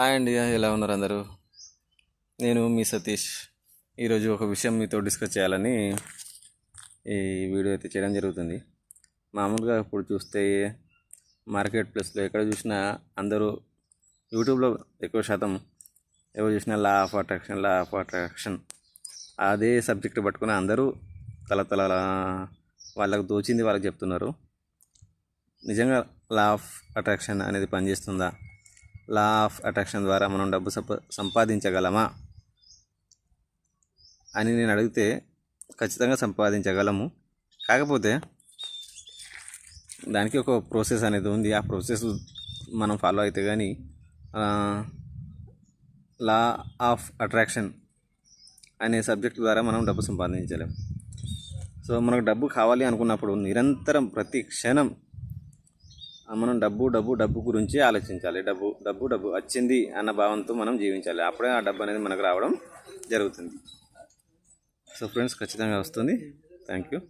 Hi అండి ఎలా ఉన్నారు అందరూ? నేను మీ సతీష్. ఈరోజు ఒక విషయం మీతో డిస్కస్ చేయాలని ఈ వీడియో అయితే చేయడం జరుగుతుంది. మామూలుగా ఇప్పుడు చూస్తే మార్కెట్ ప్లేస్లో ఎక్కడ చూసినా అందరూ యూట్యూబ్లో ఎక్కువ శాతం ఎవరు చూసినా law of attraction law of attraction. అదే సబ్జెక్ట్ పట్టుకుని అందరూ తల తల వాళ్ళకు దోచింది వాళ్ళకి చెప్తున్నారు. నిజంగా లా ఆఫ్ అట్రాక్షన్ అనేది పనిచేస్తుందా? లా ఆఫ్ అట్రాక్షన్ ద్వారా మనం డబ్బు సంప సంపాదించగలమా? అని నేను అడిగితే ఖచ్చితంగా సంపాదించగలము. కాకపోతే దానికి ఒక ప్రాసెస్ అనేది ఉంది. ఆ ప్రాసెస్ మనం ఫాలో అయితే కానీ లా ఆఫ్ అట్రాక్షన్ అనే సబ్జెక్ట్ ద్వారా మనం డబ్బు సంపాదించలేము. సో మనకు డబ్బు కావాలి అనుకున్నప్పుడు నిరంతరం ప్రతి క్షణం మనం డబ్బు డబ్బు డబ్బు గురించి ఆలోచించాలి. డబ్బు డబ్బు డబ్బు వచ్చింది అన్న భావంతో మనం జీవించాలి. అప్పుడే ఆ డబ్బు అనేది మనకు రావడం జరుగుతుంది. సో ఫ్రెండ్స్ ఖచ్చితంగా వస్తుంది. Thank you.